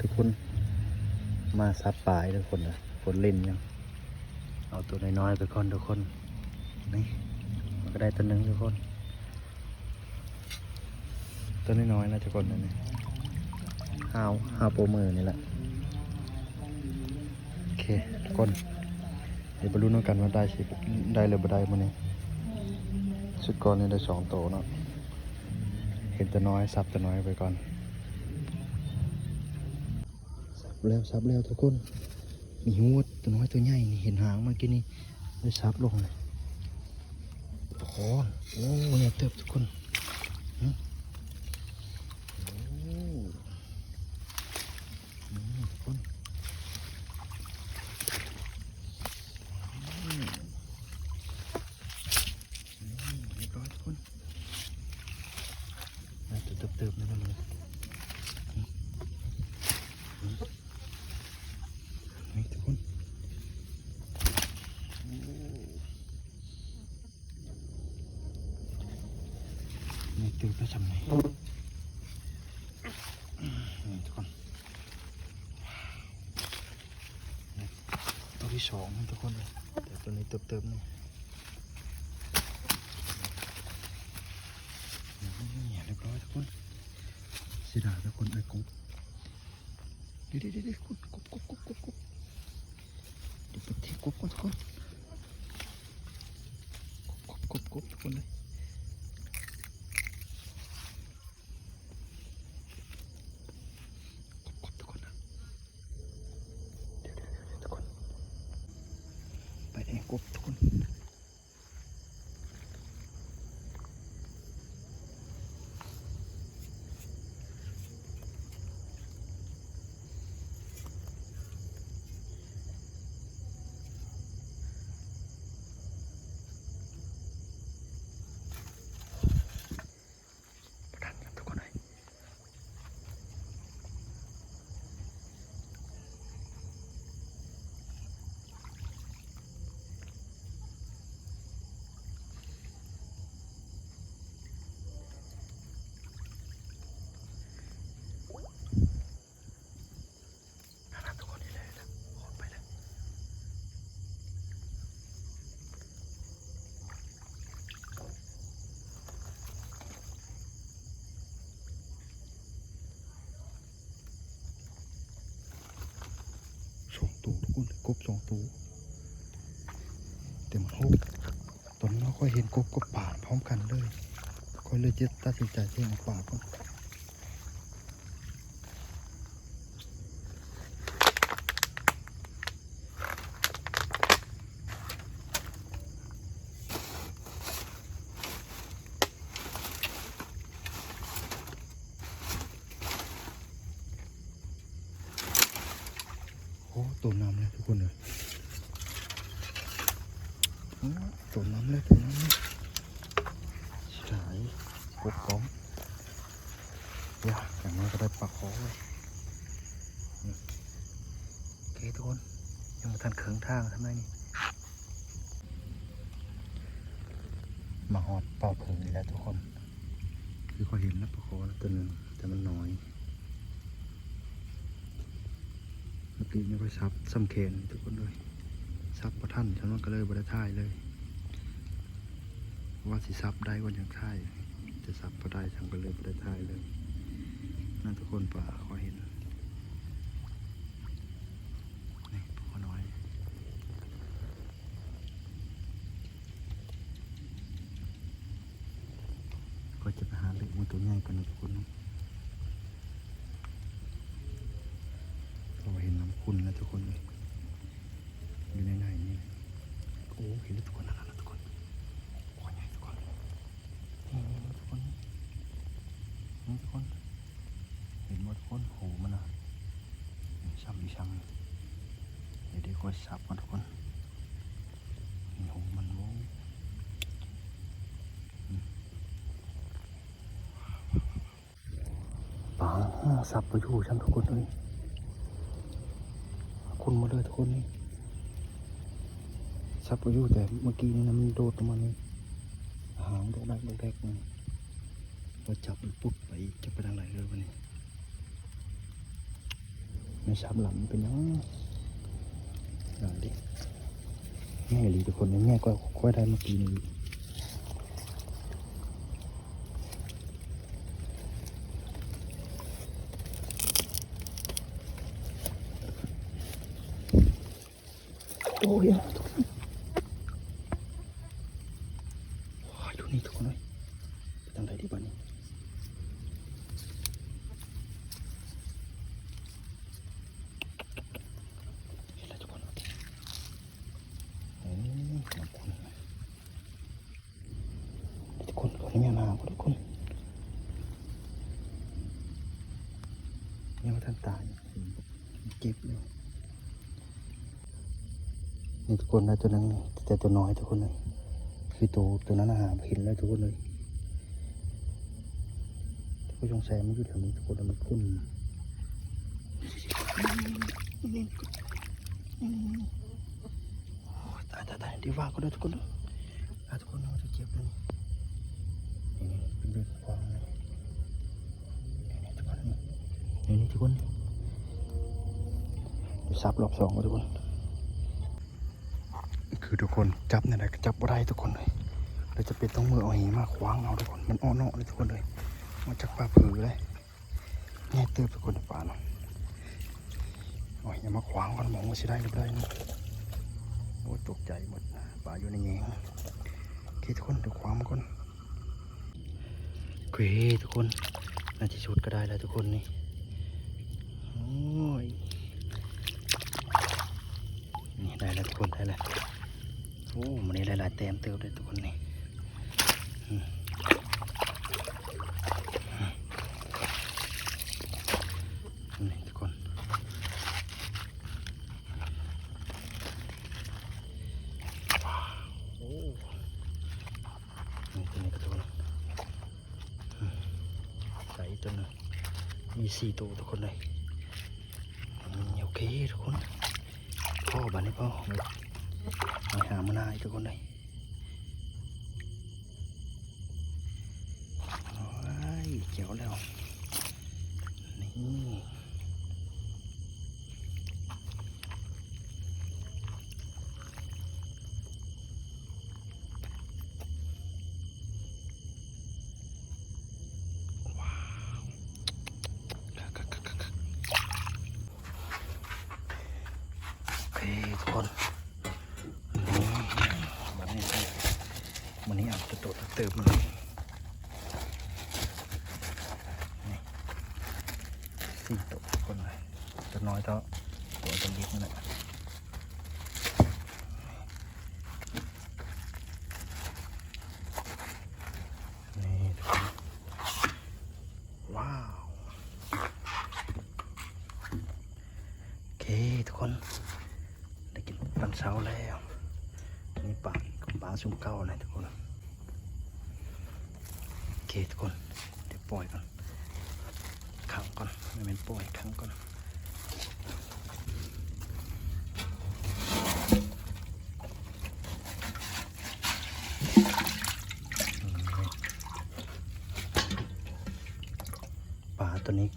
ทุกคน มาซับปลายทุกคนนะคนเล่นยัง เอาตัวน้อยๆไปก่อนทุกคน นี่มันก็ได้ตัวหนึ่งทุกคน ตัวน้อยๆนะทุกคนนี่ห้าวห้าวโปรมือนี่แหละ โอเคทุกคน เดี๋ยวไปรู้นำกันว่าได้สิได้หรือบ่ได้มื้อนี้สุดก่อนนี่ได้สองโตเนาะเห็นตัวน้อยซับตัวน้อยไปก่อน แล้วซับแล้วทุกคนมีหัวตัวน้อยตัวใหญ่นี่เห็นหางเมื่อกี้นี่ได้ซับลงเลยโอ้โหโอ้ใหญ่เติบทุกคนหึโอ้อืมทุกคนอืมอืมเรียบร้อยทุกคนได้ตัวเติบๆนั่นเลยหึหึนี่ทุกคน นี่ตื่นไปทำไงนี่ทุกคนนี่ตัวที่สองทุกคนเลยแต่ตัวนี้เติบๆนี่นี่เรียบร้อยทุกคนสีดาทุกคนไอ้กุ๊บเดี๋ยวเดี๋ยวเดี๋ยวกุ๊บกุ๊บกุ๊บกุ๊บกุ๊บเดี๋ยวไปเทกุ๊บก่อนทุกคนกุ๊บกุ๊บกุ๊บทุกคนเลย กดทุกคนนะเดี๋ยวเดี๋ยวเดี๋ยวทุกคน ไปเองกดทุกคน ประทันกันทุกคนเลย น่ารักทุกคนนี่เลยนะโคตรไปเลยสองตัวทุ กคนกบสองตัวแต่มันโหกตอนนี้เราค่อยเห็นกบก็ป่าดพร้อมกันเลย ก็เลยจะตัดสินใจเที่งป่าก็ ตัวน้ำเลยทุกคนเลยตน้ำเลยตน้ำเลยฉายกบกองอยาอย่างน้อยก็ได้ปลาคอเลยโอเคทุกคนยังม่ทันเขิงทางทำไมนี่มาหอดป่าเพิงนี่แหล้วทุกคนคือเขาเห็นแล้วปลาคอแล้วตัวหนึงแต่มันน้อย เมื่อกี้นี่ก็ซับซ้ำเคนทุกคนเลยซับประท่านฉันว่าก็เลยบริท่ายเลย ว่าสิซับได้ก็ยังท่ายจะซับพอได้ฉันก็เลยบริท่ายเลยนั่นทุกคนป่าขอเห็นนี่พอน้อยก็จะไปหาเล็กมันตัวใหญ่กันนะทุกคนนะ เราเห็นน้ำ คุณแล้วทุกคน อยู่ในไหนนี่โอ้เห็นแล้วทุกคนนั่นนะทุกคนโอ้ยใหญ่ทุกคนนี่นี่ทุกคนนี่ทุกคน เห็นหมดทุกคนโหมันนะช้ำอีช้ำเดี๋ยวเดี๋ยวก็สับมันทุกคนนี่โหมันโว้ปังสับไปอยู่ช้ำทุกคนเลย คุณมาเลยทุกคนนี่ซับอายุแต่เมื่อกี้นี่นะมันโดดลงมานี่หางโดดดักโดดแดกมันพอจับปุ๊บไปจะไปทางไหนเลยวันนี้ไม่สามหลำเป็นยังนั่นดิง่หลีทุกคนง่ายก็ค่อยได้เมื่อกี้นี้ โอ้ยอยดูนี่ทุกคนเลยไปทางไหนดีบ้านี้เห็นแล้วทุกคนโอ้ขอบคุณทุกคนคนนี้มาทุกคนยังไม่ทันตายเก็บอยู่ นี่ทุกคนนะตัวนั้นแต่ตัวน้อยทุกคนเลยคือตัวตัวนั้นอาหารเห็นแล้วทุกคนเลยแต่ก็สงสัยมันอยู่แถวนี้ทุกคนแล้วมันคุ้นตายตายตายดีว่าก็ได้ทุกคนเลยทุกคนเราจะเก็บเลยนี่เป็นเรื่องความนี่ทุกคนนี่นี่ทุกคนดูซับรอบสองก็ทุกคน คือทุกคนจับเนี่ยนะจับบ่ได้ทุกคนเลยเราจะเป็นต้องมือเอาหีมาขว้างเอาทุกคนมันอ้อนๆเลยทุกคนเลยมาจากป่าผือเลยง่เติบทุกคนในป่าเนาะโอ้ยอย่ามาขวางกันมองว่าสิได้หรือไม่ได้นะโอ้ตกใจหมดป่าอยู่ในแง่โอเคทุกคนเดี๋ยวขวางมาก่อนโอเคทุกคนน่าจะชุดก็ได้แล้วทุกคนนี่โอ้ยนี่ได้แล้วทุกคนได้แล้ว โอ้มันนี่หลายๆแต้มเติมเลยทุกคนนี่นี่ทุกคนว้าวโอ้นี่ตัวนี้ก็ทุกคนใส่ตัวนึงมีสี่ตัวทุกคนเลยโอเคทุกคนพ่อบ้านนี้พ่อ หามานาอีกทุกคนเลยโอ้ยเจ๋วแล้วนี่ ว้าวคักคักคักคักคักโอเคทุกคน นี่มันนี่ใช่มันนี่อา จะโดดเติมเลยนี่สี่ตัวคนเลยจะน้อยเท่าตัวจะเล็กนั่นแหละนี่ทุกคนว้าว โอเคทุกคน ได้กินปันเช้าแล้วนี่ปลาปลาสุ่มเก้าเลยทุกคน เคทุกคนเดี๋ยวปล่อยก่อนขังก่อนไม่เป็นปล่อยขังก่อนปลาตัวนี้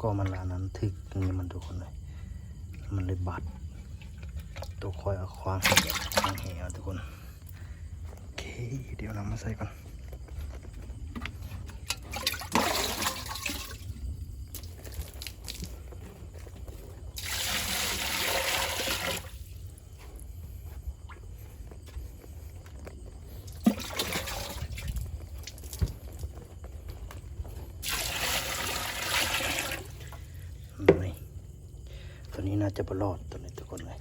ก็มันลานั้นถึกนี่มันทุกคนเลยมันเลยบาดตัวคอยเอาควางควางแหเอาทุกคนโอเคเดี๋ยวนำมาใส่ก่อนตัวนี้น่า จะบรอดตัวนี้ทุกคนเลย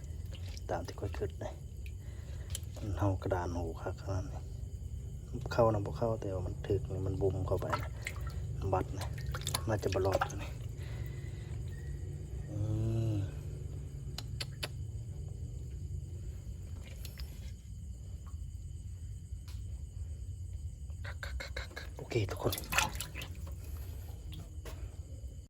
ตามที่ค่อยขึ้นเลยมันเท่ากระดานหูครับขนาดนี้เข้านะบ่เข้าแต่ว่ามันถึกนี่มันบุมเข้าไปนะบัดนะน่าจะบรอดตัวนี้อืมโอเคทุกคน